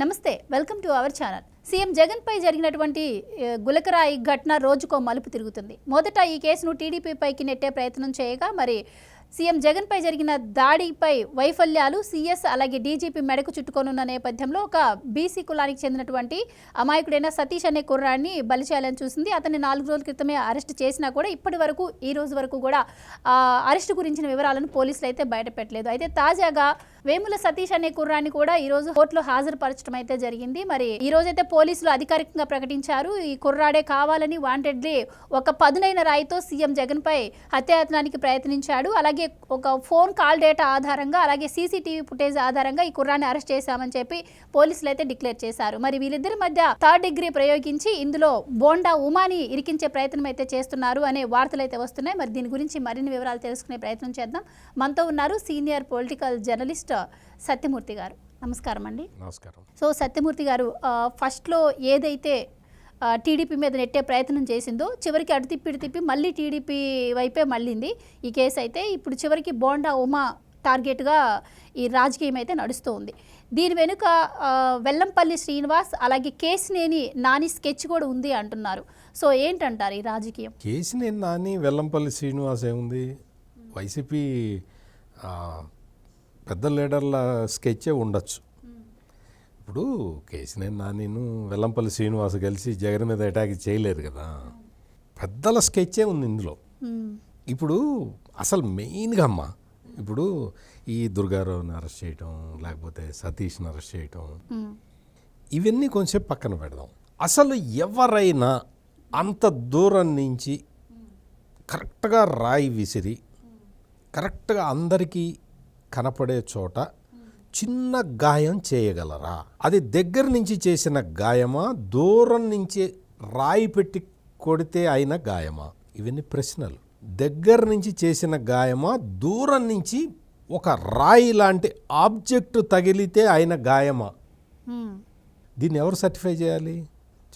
నమస్తే welcome to our channel. CM జగన్పై జరిగినటువంటి గులకరాయి ఘటన రోజుకో మలుపు తిరుగుతుంది. మొదట ఈ కేసును టీడీపీపైకి నెట్టే ప్రయత్నం చేయగా మరి సీఎం జగన్పై జరిగిన దాడిపై వైఫల్యాలు సీఎస్ అలాగే డీజీపీ మెడకు చుట్టుకోనున్న నేపథ్యంలో ఒక బీసీ కులానికి చెందినటువంటి అమాయకుడైన సతీష్ అనే కుర్రాన్ని బలి చేయాలని చూసింది. అతన్ని నాలుగు రోజుల క్రితమే అరెస్ట్ చేసినా కూడా ఇప్పటి వరకు ఈ రోజు వరకు కూడా ఆ, అరెస్టు గురించిన వివరాలను పోలీసులు అయితే బయటపెట్టలేదు. అయితే తాజాగా వేముల సతీష్ అనే కుర్రాన్ని కూడా ఈ రోజు కోర్టులో హాజరుపరచడం అయితే జరిగింది. మరి ఈ రోజైతే పోలీసులు అధికారికంగా ప్రకటించారు ఈ కుర్రాడే కావాలని వాంటెడ్లీ ఒక పదునైన రాయితో సీఎం జగన్పై హత్యాయత్నానికి ప్రయత్నించాడు. అలాగే ఒక ఫోన్ కాల్ డేటా ఆధారంగా అలాగే సీసీటీవీ ఫుటేజ్ ఆధారంగా ఈ కుర్రాన్ని అరెస్ట్ చేశామని చెప్పి పోలీసులు అయితే డిక్లేర్ చేశారు. మరి వీళ్ళిద్దరి మధ్య థర్డ్ డిగ్రీ ప్రయోగించి ఇందులో బోండా ఉమాని ఇరికించే ప్రయత్నం అయితే చేస్తున్నారు అనే వార్తలు అయితే వస్తున్నాయి. మరి దీని గురించి మరిన్ని వివరాలు తెలుసుకునే ప్రయత్నం చేద్దాం. మనతో ఉన్నారు సీనియర్ పొలిటికల్ జర్నలిస్ట్ సత్యమూర్తి గారు. నమస్కారం అండి. నమస్కారం. సో సత్యమూర్తి గారు ఫస్ట్లో ఏదైతే టీడీపీ మీద నెట్టే ప్రయత్నం చేసిందో చివరికి అటు తిప్పి ఇటు తిప్పి మళ్ళీ టీడీపీ వైపే మళ్ళింది. ఈ కేసు అయితే ఇప్పుడు చివరికి బోండా ఉమా టార్గెట్గా ఈ రాజకీయం అయితే నడుస్తూ ఉంది దీని వెనుక వెల్లంపల్లి శ్రీనివాస్ అలాగే కేసినేని నాని స్కెచ్ కూడా ఉంది అంటున్నారు. సో ఏంటంటారు ఈ రాజకీయం? కేసినేని నాని వెల్లంపల్లి శ్రీనివాస్ ఏముంది? వైసీపీ పెద్ద లీడర్ల స్కెచ్చే ఉండొచ్చు. ఇప్పుడు కేసినేని నానిను వెల్లంపల్లి శ్రీనివాస్ కలిసి జగన్ మీద అటాక్ చేయలేరు కదా పెద్దల స్కెచ్చే ఉంది ఇందులో. ఇప్పుడు అసలు మెయిన్గా అమ్మ ఇప్పుడు ఈ దుర్గారావుని అరెస్ట్ చేయటం లేకపోతే సతీష్ని అరెస్ట్ చేయటం. ఇవన్నీ కొంచెం పక్కన పెడదాం అసలు ఎవరైనా అంత దూరం నుంచి కరెక్ట్గా రాయి విసిరి కరెక్ట్గా అందరికీ కనపడే చోట చిన్న గాయం చేయగలరా? అది దగ్గర నుంచి చేసిన గాయమా? దూరం నుంచి రాయి పెట్టి కొడితే అయిన గాయమా? ఇవన్నీ ప్రశ్నలు. దగ్గర నుంచి చేసిన గాయమా? దూరం నుంచి ఒక రాయి లాంటి ఆబ్జెక్ట్ తగిలితే అయిన గాయమా. దీన్ని ఎవరు సర్టిఫై చేయాలి?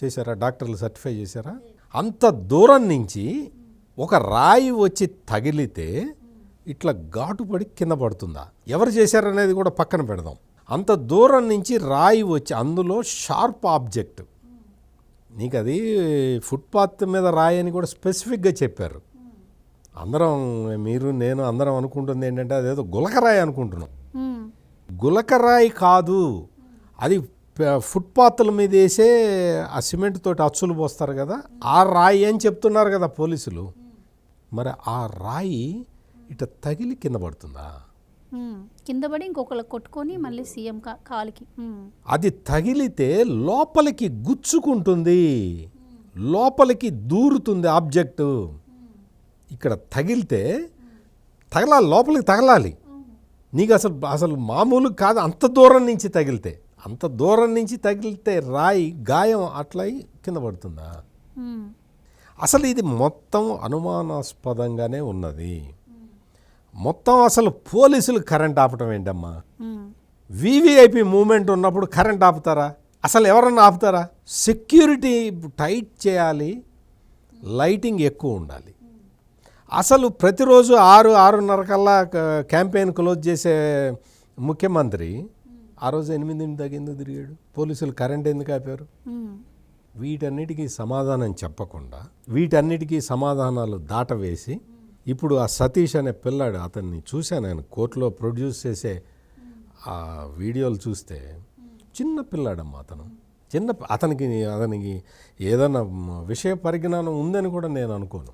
చేశారా? డాక్టర్లు సర్టిఫై చేశారా? అంత దూరం నుంచి ఒక రాయి వచ్చి తగిలితే ఇట్లా ఘాటు పడి కింద పడుతుందా? ఎవరు చేశారనేది కూడా పక్కన పెడదాం. అంత దూరం నుంచి రాయి వచ్చి అందులో షార్ప్ ఆబ్జెక్ట్. నీకు అది ఫుట్పాత్ మీద రాయి అని కూడా స్పెసిఫిక్గా చెప్పారు. అందరం మీరు నేను అందరం అనుకుంటుంది ఏంటంటే అదేదో గులకరాయి అనుకుంటున్నాం. గులకరాయి కాదు. అది ఫుట్పాత్ల మీద వేసే ఆ సిమెంట్ తోటి అచ్చులు పోస్తారు కదా. ఆ రాయి అని చెప్తున్నారు కదా పోలీసులు. మరి ఆ రాయి ఇట తగిలి కింద పడుతుందా. కింద పడి ఇంకొకళ్ళు కొట్టుకొని మళ్ళీ సీఎం కాలికి. అది తగిలితే లోపలికి గుచ్చుకుంటుంది. లోపలికి దూరుతుంది ఆబ్జెక్టు. ఇక్కడ తగిలితే తగలాలి లోపలికి తగలాలి. నీకు అసలు అసలు మామూలు కాదు అంత దూరం నుంచి తగిలితే. అంత దూరం నుంచి తగిలితే రాయి గాయం అట్లా అయి కింద పడుతుందా. అసలు ఇది మొత్తం అనుమానాస్పదంగానే ఉన్నది. మొత్తం అసలు పోలీసులు కరెంట్ ఆపటం ఏంటమ్మా? వివిఐపి మూమెంట్ ఉన్నప్పుడు కరెంట్ ఆపుతారా? అసలు ఎవరన్నా ఆపుతారా? సెక్యూరిటీ టైట్ చేయాలి లైటింగ్ ఎక్కువ ఉండాలి. అసలు ప్రతిరోజు ఆరు ఆరున్నర కల్లా క్యాంపెయిన్ క్లోజ్ చేసే ముఖ్యమంత్రి ఆ రోజు ఎనిమిదింటి తగ్గిందో తిరిగాడు? పోలీసులు కరెంట్ ఎందుకు ఆపారు? వీటన్నిటికీ సమాధానం చెప్పకుండా వీటన్నిటికీ సమాధానాలు దాటవేసి ఇప్పుడు ఆ సతీష్ అనే పిల్లాడు అతన్ని చూశాను ఆయన కోర్టులో ప్రొడ్యూస్ చేసే ఆ వీడియోలు చూస్తే చిన్న పిల్లాడమ్మా అతను. చిన్న అతనికి అతనికి ఏదైనా విషయ పరిజ్ఞానం ఉందని కూడా నేను అనుకోను.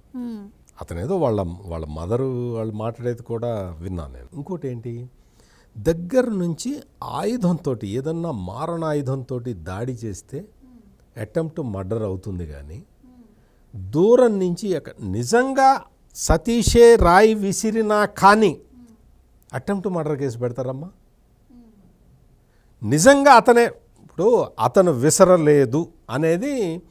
అతనేదో వాళ్ళ వాళ్ళ మదరు వాళ్ళు మాట్లాడేది కూడా విన్నాను నేను. ఇంకోటి ఏంటి? దగ్గర నుంచి ఆయుధంతో ఏదన్నా మారణ ఆయుధంతో దాడి చేస్తే అటెంప్ట్ మర్డర్ అవుతుంది కానీ దూరం నుంచి నిజంగా సతీషే రాయి విసిరినా కానీ అటెంప్ట్ మర్డర్ కేసు పెడతారమ్మా. నిజంగా అతనే ఇప్పుడు అతను విసరలేదు అనేది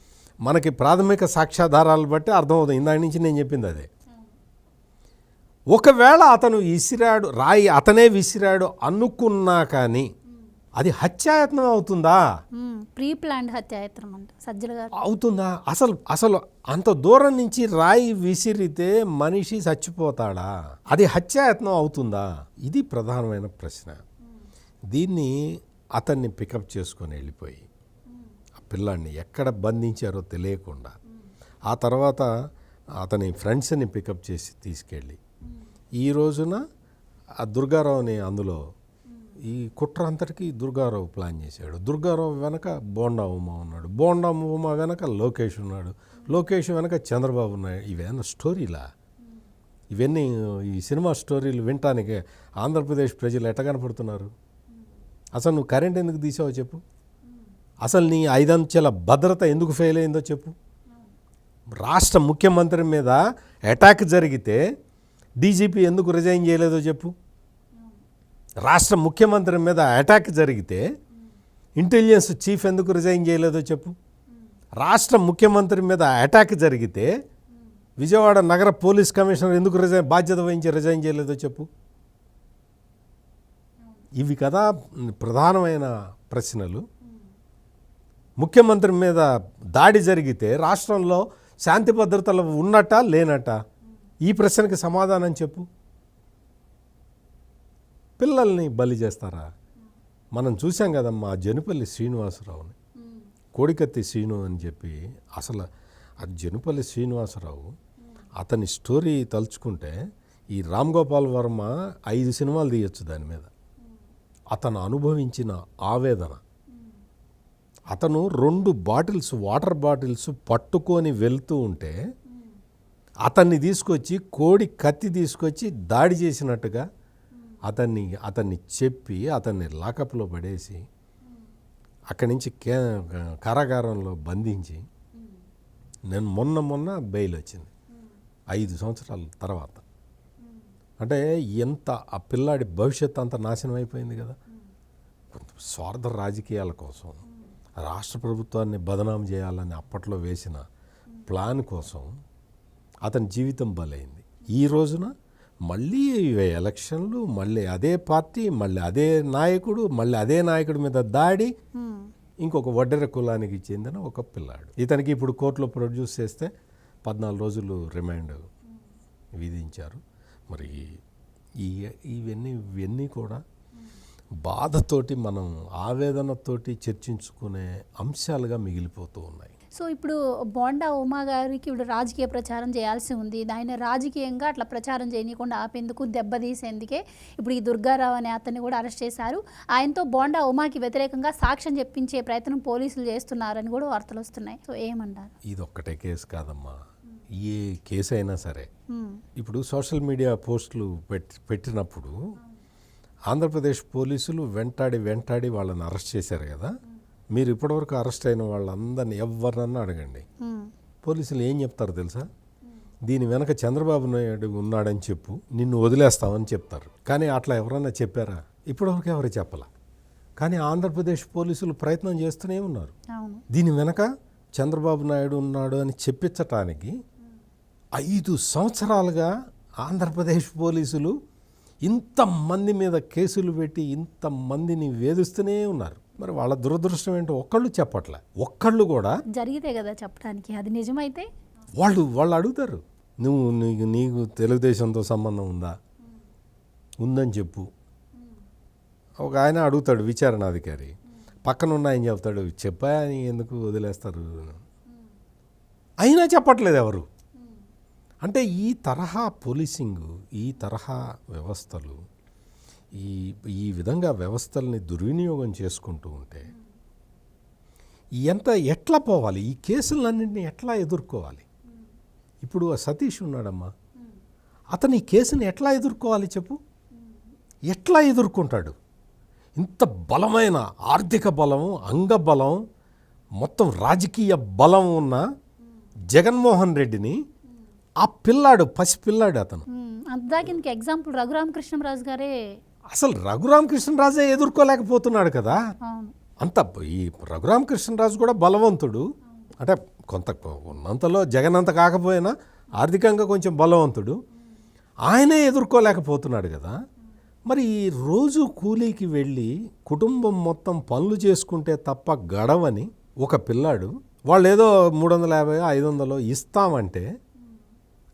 మనకి ప్రాథమిక సాక్ష్యాధారాలు బట్టి అర్థమవుతుంది. ఇందాక నుంచి నేను చెప్పింది అదే. ఒకవేళ అతను విసిరాడు రాయి అతనే విసిరాడు అనుకున్నా కానీ అది హత్యాయత్నం అవుతుందా. ప్రీ ప్లాన్డ్ హత్యాయత్నం అంట. సజ్జల గారు. అవుతుందా? అసలు అసలు అంత దూరం నుంచి రాయి విసిరితే మనిషి చచ్చిపోతాడా? అది హత్యాయత్నం అవుతుందా? ఇది ప్రధానమైన ప్రశ్న. దీన్ని అతన్ని పికప్ చేసుకొని వెళ్ళిపోయి ఆ పిల్లాడిని ఎక్కడ బంధించారో తెలియకుండా ఆ తర్వాత అతని ఫ్రెండ్స్ని పికప్ చేసి తీసుకెళ్ళి ఈ రోజున ఆ దుర్గారావుని అందులో ఈ కుట్ర అంతటికి దుర్గారావు ప్లాన్ చేశాడు. దుర్గారావు వెనక బోండా ఉమా ఉన్నాడు. బోండా ఉమా వెనక లోకేష్ ఉన్నాడు. లోకేష్ వెనక చంద్రబాబు ఉన్నాడు. ఇవేనా స్టోరీలా? ఇవన్నీ ఈ సినిమా స్టోరీలు వినటానికి ఆంధ్రప్రదేశ్ ప్రజలు ఎట్ట కనపడుతున్నారు? అసలు నువ్వు కరెంట్ ఎందుకు తీసావో చెప్పు. అసలు నీ ఐదంచెల భద్రత ఎందుకు ఫెయిల్ అయిందో చెప్పు. రాష్ట్ర ముఖ్యమంత్రి మీద అటాక్ జరిగితే డీజీపీ ఎందుకు రిజైన్ చేయలేదో చెప్పు. రాష్ట్ర ముఖ్యమంత్రి మీద అటాక్ జరిగితే ఇంటెలిజెన్స్ చీఫ్ ఎందుకు రిజైన్ చేయలేదో చెప్పు. రాష్ట్ర ముఖ్యమంత్రి మీద అటాక్ జరిగితే విజయవాడ నగర పోలీస్ కమిషనర్ ఎందుకు రిజైన్ బాధ్యత వహించి రిజైన్ చేయలేదో చెప్పు. ఇవి కదా ప్రధానమైన ప్రశ్నలు. ముఖ్యమంత్రి మీద దాడి జరిగితే రాష్ట్రంలో శాంతి భద్రతలు ఉన్నట లేనట ఈ ప్రశ్నకి సమాధానం చెప్పు. పిల్లల్ని బలి చేస్తారా? మనం చూసాం కదమ్మా జనుపల్లి శ్రీనివాసరావుని. కోడికత్తి శ్రీను అని చెప్పి అసలు ఆ జనుపల్లి శ్రీనివాసరావు అతని స్టోరీ తలుచుకుంటే ఈ రామ్ గోపాల్ వర్మ ఐదు సినిమాలు తీయొచ్చు దాని మీద. అతను అనుభవించిన ఆవేదన. అతను రెండు బాటిల్స్ వాటర్ బాటిల్స్ పట్టుకొని వెళ్తూ ఉంటే అతన్ని తీసుకొచ్చి కోడి కత్తి తీసుకొచ్చి దాడి చేసినట్టుగా అతన్ని అతన్ని చెప్పి అతన్ని లాకప్లో పడేసి అక్కడి నుంచి కే కారాగారంలో బంధించి నేను మొన్న మొన్న బెయిల్ వచ్చింది. ఐదు సంవత్సరాల తర్వాత. అంటే ఎంత ఆ పిల్లాడి భవిష్యత్తు అంత నాశనం అయిపోయింది కదా. స్వార్థ రాజకీయాల కోసం రాష్ట్ర ప్రభుత్వాన్ని బదనాం చేయాలని అప్పట్లో వేసిన ప్లాన్ కోసం అతని జీవితం బలైంది. ఈ రోజున మళ్ళీ ఇవే ఎలక్షన్లు మళ్ళీ అదే పార్టీ మళ్ళీ అదే నాయకుడు మళ్ళీ అదే నాయకుడి మీద దాడి. ఇంకొక వడ్డెర కులానికి చెందిన ఒక పిల్లాడు. ఇతనికి ఇప్పుడు కోర్టులో ప్రొడ్యూస్ చేస్తే పద్నాలుగు రోజులు రిమైండ్ విధించారు. మరి ఈ ఇవన్నీ ఇవన్నీ కూడా బాధతోటి మనం ఆవేదనతోటి చర్చించుకునే అంశాలుగా మిగిలిపోతూ ఉన్నాయి. సో ఇప్పుడు బోండా ఉమా గారికి ఇప్పుడు రాజకీయ ప్రచారం చేయాల్సి ఉంది. ఆయన రాజకీయంగా అట్లా ప్రచారం చేయనీయకుండా ఆపేందుకు దెబ్బతీసేందుకే ఇప్పుడు ఈ దుర్గారావు అనే అతన్ని కూడా అరెస్ట్ చేశారు. ఆయనతో బోండా ఉమాకి వ్యతిరేకంగా సాక్ష్యం చెప్పించే ప్రయత్నం పోలీసులు చేస్తున్నారని కూడా వార్తలు వస్తున్నాయి. సో ఏమంటారు? ఇది ఒక్కటే కేసు కాదమ్మా. ఏ కేసు అయినా సరే. ఇప్పుడు సోషల్ మీడియా పోస్టులు పెట్టి పెట్టినప్పుడు ఆంధ్రప్రదేశ్ పోలీసులు వెంటాడి వెంటాడి వాళ్ళని అరెస్ట్ చేశారు కదా. మీరు ఇప్పటివరకు అరెస్ట్ అయిన వాళ్ళందరినీ ఎవరినన్నా అడగండి. పోలీసులు ఏం చెప్తారు తెలుసా? దీని వెనక చంద్రబాబు నాయుడు ఉన్నాడని చెప్పు నిన్ను వదిలేస్తామని చెప్తారు. కానీ అట్లా ఎవరన్నా చెప్పారా? ఇప్పటివరకు ఎవరు చెప్పాల? కానీ ఆంధ్రప్రదేశ్ పోలీసులు ప్రయత్నం చేస్తూనే ఉన్నారు. దీని వెనక చంద్రబాబు నాయుడు ఉన్నాడు అని చెప్పించటానికి ఐదు సంవత్సరాలుగా ఆంధ్రప్రదేశ్ పోలీసులు ఇంతమంది మీద కేసులు పెట్టి ఇంతమందిని వేధిస్తూనే ఉన్నారు. మరి వాళ్ళ దురదృష్టం ఏంటో ఒక్కళ్ళు చెప్పట్లే. ఒక్కళ్ళు కూడా జరిగితే కదా చెప్పడానికి. అది నిజమైతే? వాళ్ళు వాళ్ళు అడుగుతారు. నువ్వు నీకు నీకు తెలుగుదేశంతో సంబంధం ఉందా? ఉందని చెప్పు. ఒక ఆయన అడుగుతాడు విచారణాధికారి. పక్కన ఉన్న ఆయన చెప్తాడు చెప్పా అని ఎందుకు వదిలేస్తారు? అయినా చెప్పట్లేదు ఎవరు. అంటే ఈ తరహా పోలీసింగ్ ఈ తరహా వ్యవస్థలు ఈ ఈ విధంగా వ్యవస్థల్ని దుర్వినియోగం చేసుకుంటూ ఉంటే ఎంత ఎట్లా పోవాలి? ఈ కేసులన్నింటినీ ఎట్లా ఎదుర్కోవాలి? ఇప్పుడు ఆ సతీష్ ఉన్నాడమ్మా. అతను ఈ కేసుని ఎట్లా ఎదుర్కోవాలి చెప్పు? ఎట్లా ఎదుర్కొంటాడు? ఇంత బలమైన ఆర్థిక బలం అంగబలం మొత్తం రాజకీయ బలం ఉన్న జగన్మోహన్ రెడ్డిని ఆ పిల్లాడు పసి పిల్లాడు అతను. మ్మ్. ఎగ్జాంపుల్ రఘురామకృష్ణరాజు గారే అసలు రఘురామకృష్ణరాజే ఎదుర్కోలేకపోతున్నాడు కదా. అంత ఈ రఘురామకృష్ణరాజు కూడా బలవంతుడు. అంటే కొంత ఉన్నంతలో జగన్ అంత కాకపోయినా ఆర్థికంగా కొంచెం బలవంతుడు. ఆయనే ఎదుర్కోలేకపోతున్నాడు కదా. మరి ఈ రోజు కూలీకి వెళ్ళి కుటుంబం మొత్తం పనులు చేసుకుంటే తప్ప గడవని ఒక పిల్లాడు వాళ్ళు ఏదో మూడు వందల యాభై ఐదు వందలు ఇస్తామంటే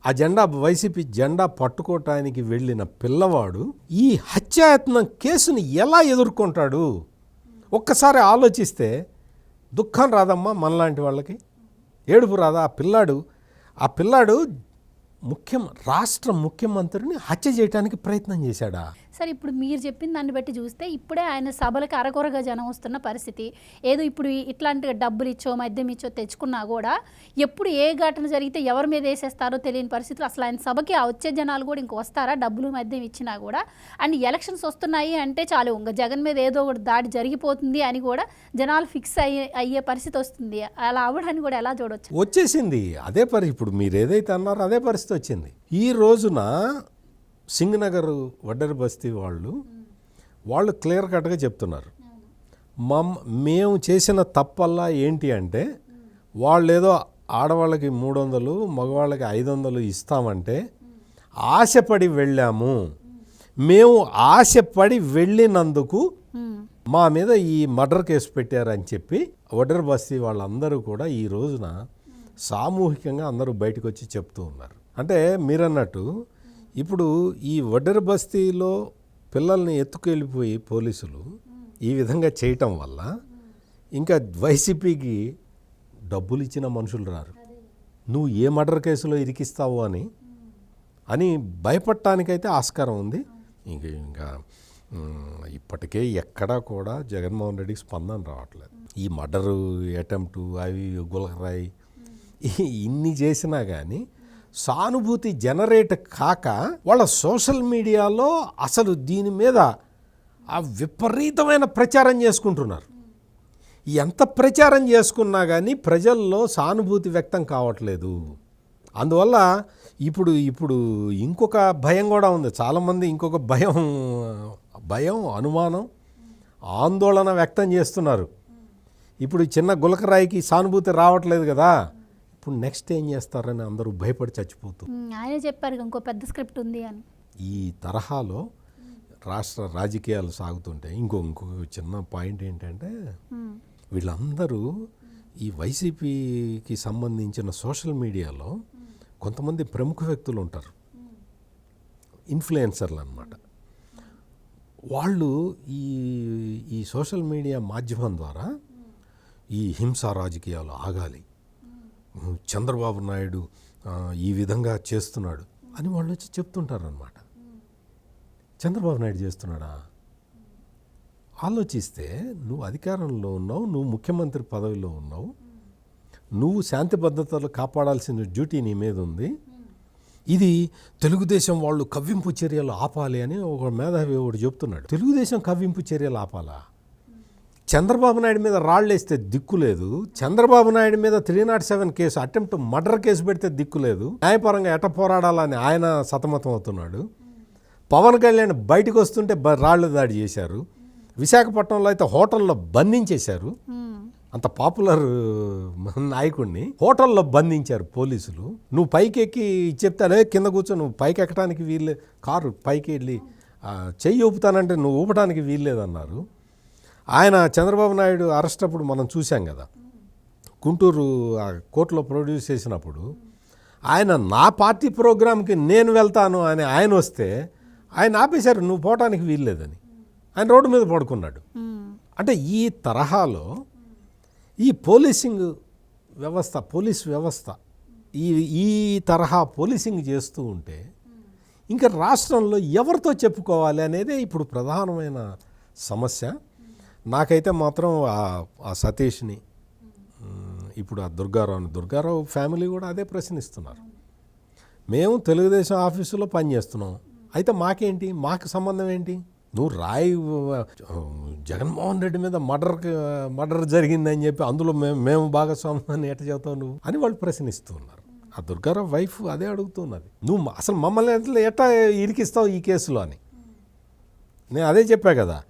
ఆ జెండా వైసీపీ జెండా పట్టుకోవటానికి వెళ్ళిన పిల్లవాడు ఈ హత్యాయత్నం కేసుని ఎలా ఎదుర్కొంటాడు? ఒక్కసారి ఆలోచిస్తే దుఃఖం రాదమ్మా మనలాంటి వాళ్ళకి. ఏడుపు రాదా ఆ పిల్లాడు? ఆ పిల్లాడు ముఖ్యం రాష్ట్ర ముఖ్యమంత్రిని హత్య చేయడానికి ప్రయత్నం చేశాడా? సరే ఇప్పుడు మీరు చెప్పిన దాన్ని బట్టి చూస్తే ఇప్పుడే ఆయన సభలకు అరకొరగా జనం వస్తున్న పరిస్థితి. ఏదో ఇప్పుడు ఇట్లాంటి డబ్బులు ఇచ్చో మద్యం ఇచ్చో తెచ్చుకున్నా కూడా ఎప్పుడు ఏ ఘటన జరిగితే ఎవరి మీద వేసేస్తారో తెలియని పరిస్థితులు. అసలు ఆయన సభకి ఆ వచ్చే జనాలు కూడా ఇంక వస్తారా? డబ్బులు మద్యం ఇచ్చినా కూడా. అండ్ ఎలక్షన్స్ వస్తున్నాయి అంటే చాలు ఇంకా జగన్ మీద ఏదో ఒకటి దాడి జరిగిపోతుంది అని కూడా జనాలు ఫిక్స్ అయ్యే అయ్యే పరిస్థితి వస్తుంది. అలా అవ్వడానికి కూడా ఎలా చూడవచ్చు వచ్చేసింది. అదే పరి ఇప్పుడు మీరు ఏదైతే అన్నారో అదే పరిస్థితి వచ్చింది. ఈ రోజున సింగ్ నగర్ వడ్డరి బస్తీ వాళ్ళు వాళ్ళు క్లియర్ కట్గా చెప్తున్నారు. మమ్ మేము చేసిన తప్పల్లా ఏంటి అంటే వాళ్ళు ఏదో ఆడవాళ్ళకి మూడు వందలు మగవాళ్ళకి ఐదు వందలు ఇస్తామంటే ఆశపడి వెళ్ళాము. మేము ఆశపడి వెళ్ళినందుకు మా మీద ఈ మర్డర్ కేసు పెట్టారని చెప్పి వడ్డర్ బస్తీ వాళ్ళందరూ కూడా ఈ రోజున సామూహికంగా అందరూ బయటకు వచ్చి చెప్తూ ఉన్నారు. అంటే మీరన్నట్టు ఇప్పుడు ఈ వడ్డర్ బస్తీలో పిల్లల్ని ఎత్తుకెళ్ళిపోయి పోలీసులు ఈ విధంగా చేయటం వల్ల ఇంకా వైసీపీకి డబ్బులు ఇచ్చిన మనుషులు రారు. నువ్వు ఏ మర్డర్ కేసులో ఇరికిస్తావు అని? అని భయపడటానికైతే ఆస్కారం ఉంది. ఇంక ఇంకా ఇప్పటికే ఎక్కడా కూడా జగన్మోహన్ రెడ్డికి స్పందన రావట్లేదు. ఈ మర్డరు అటెంప్టు అవి గులకరాయి ఇన్ని చేసినా కానీ సానుభూతి జనరేట్ కాక వాళ్ళ సోషల్ మీడియాలో అసలు దీని మీద ఆ విపరీతమైన ప్రచారం చేసుకుంటున్నారు. ఎంత ప్రచారం చేసుకున్నా కానీ ప్రజల్లో సానుభూతి వ్యక్తం కావట్లేదు. అందువల్ల ఇప్పుడు ఇప్పుడు ఇంకొక భయం కూడా ఉంది. చాలామంది ఇంకొక భయం భయం అనుమానం ఆందోళన వ్యక్తం చేస్తున్నారు. ఇప్పుడు చిన్న గులకరాయికి సానుభూతి రావట్లేదు కదా. ఇప్పుడు నెక్స్ట్ ఏం చేస్తారని అందరూ భయపడి చచ్చిపోతున్నారు ఉమ్, ఆయనే చెప్పారు ఇంకో పెద్ద స్క్రిప్ట్ ఉంది అని. ఈ తరహాలో రాష్ట్ర రాజకీయాలు సాగుతుంటే ఇంకో ఇంకో చిన్న పాయింట్ ఏంటంటే. వీళ్ళందరూ ఈ వైసీపీకి సంబంధించిన సోషల్ మీడియాలో కొంతమంది ప్రముఖ వ్యక్తులు ఉంటారు. ఇన్ఫ్లుయెన్సర్లు అనమాట వాళ్ళు ఈ ఈ సోషల్ మీడియా మాధ్యమం ద్వారా ఈ హింసా రాజకీయాలు ఆగాలి. చంద్రబాబు నాయుడు ఈ విధంగా చేస్తున్నాడు అని వాళ్ళు వచ్చి చెప్తుంటారనమాట చంద్రబాబు నాయుడు చేస్తున్నాడా? ఆలోచిస్తే నువ్వు అధికారంలో ఉన్నావు నువ్వు ముఖ్యమంత్రి పదవిలో ఉన్నావు నువ్వు శాంతి భద్రతలు కాపాడాల్సిన డ్యూటీ నీ మీద ఉంది. ఇది తెలుగుదేశం వాళ్ళు కవ్వింపు చర్యలు ఆపాలి అని ఒక మేధావి ఒకటి చెప్తున్నాడు. తెలుగుదేశం కవ్వింపు చర్యలు ఆపాలా? చంద్రబాబు నాయుడు మీద రాళ్ళేస్తే దిక్కు లేదు. చంద్రబాబు నాయుడు మీద three not seven case attempt murder case పెడితే దిక్కు లేదు. న్యాయపరంగా ఎట పోరాడాలని ఆయన సతమతం అవుతున్నాడు. పవన్ కళ్యాణ్ బయటకు వస్తుంటే రాళ్ళు దాడి చేశారు. విశాఖపట్నంలో అయితే హోటల్లో బంధించేశారు. అంత పాపులర్ నాయకుడిని హోటల్లో బంధించారు పోలీసులు. నువ్వు పైకి ఎక్కి కింద కూర్చో నువ్వు పైకి ఎక్కడానికి వీల్లే కారు పైకి వెళ్ళి చెయ్యి ఊపుతానంటే నువ్వు ఊపడానికి వీల్లేదన్నారు. ఆయన చంద్రబాబు నాయుడు అరెస్ట్ అప్పుడు మనం చూసాం కదా. గుంటూరు ఆ కోర్టులో ప్రొడ్యూస్ చేసినప్పుడు ఆయన నా పార్టీ ప్రోగ్రామ్కి నేను వెళ్తాను అని ఆయన వస్తే ఆయన ఆపేశారు నువ్వు పోవటానికి వీల్లేదని. ఆయన రోడ్డు మీద పడుకున్నాడు. అంటే ఈ తరహాలో ఈ పోలీసింగ్ వ్యవస్థ పోలీస్ వ్యవస్థ ఈ ఈ తరహా పోలీసింగ్ చేస్తూ ఉంటే ఇంకా రాష్ట్రంలో ఎవరితో చెప్పుకోవాలి అనేదే ఇప్పుడు ప్రధానమైన సమస్య. నాకైతే మాత్రం ఆ- సతీష్ని ఇప్పుడు ఆ దుర్గారావుని దుర్గారావు ఫ్యామిలీ కూడా అదే ప్రశ్నిస్తున్నారు. మేము తెలుగుదేశం ఆఫీసులో పనిచేస్తున్నాం అయితే మాకేంటి? మాకు సంబంధం ఏంటి? నువ్వు రాయి జగన్మోహన్ రెడ్డి మీద మర్డర్ మర్డర్ జరిగిందని చెప్పి అందులో మేము మేము భాగస్వామ్యాన్ని ఎట్ట చెబుతావు నువ్వు? అని వాళ్ళు ప్రశ్నిస్తున్నారు. ఆ దుర్గారావు వైఫ్ అదే అడుగుతున్నది. నువ్వు అసలు మమ్మల్ని ఎట్లా ఎట్టా ఇరికిస్తావు ఈ కేసులో అని? నేను అదే చెప్పా కదా.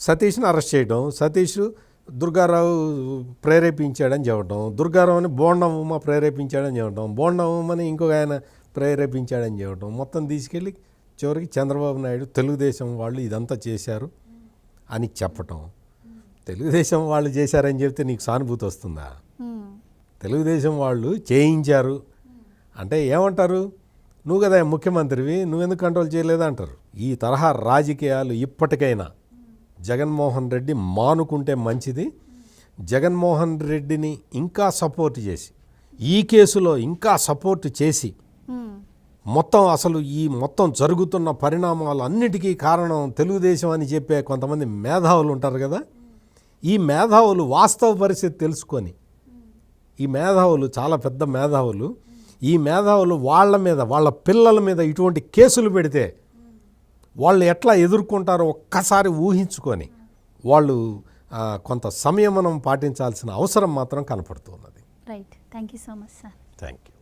సతీష్ని అరెస్ట్ చేయడం సతీష్ దుర్గారావు ప్రేరేపించాడని చెప్పడం దుర్గారావుని బోండం ఉమ్మ ప్రేరేపించాడని చెప్పడం బోండం ఉమ్మని ఇంకొక ఆయన ప్రేరేపించాడని చెప్పడం మొత్తం తీసుకెళ్ళి చివరికి చంద్రబాబు నాయుడు తెలుగుదేశం వాళ్ళు ఇదంతా చేశారు అని చెప్పటం. తెలుగుదేశం వాళ్ళు చేశారని చెప్తే నీకు సానుభూతి వస్తుందా. తెలుగుదేశం వాళ్ళు చేయించారు. అంటే ఏమంటారు? నువ్వు కదా ముఖ్యమంత్రివి నువ్వెందుకు కంట్రోల్ చేయలేదు అంటారు ఈ తరహా రాజకీయాలు ఇప్పటికైనా జగన్మోహన్ రెడ్డి మానుకుంటే మంచిది. జగన్మోహన్ రెడ్డిని ఇంకా సపోర్ట్ చేసి ఈ కేసులో ఇంకా సపోర్ట్ చేసి మొత్తం అసలు ఈ మొత్తం జరుగుతున్న పరిణామాలు అన్నిటికీ కారణం తెలుగుదేశం అని చెప్పే కొంతమంది మేధావులు ఉంటారు కదా. ఈ మేధావులు వాస్తవ పరిస్థితి తెలుసుకొని ఈ మేధావులు చాలా పెద్ద మేధావులు ఈ మేధావులు వాళ్ళ మీద వాళ్ళ పిల్లల మీద ఇటువంటి కేసులు పెడితే వాళ్ళు ఎట్లా ఎదుర్కొంటారో ఒక్కసారి ఊహించుకొని వాళ్ళు కొంత సంయమనం పాటించాల్సిన అవసరం మాత్రం కనపడుతున్నది. Right thank you so much sir thank you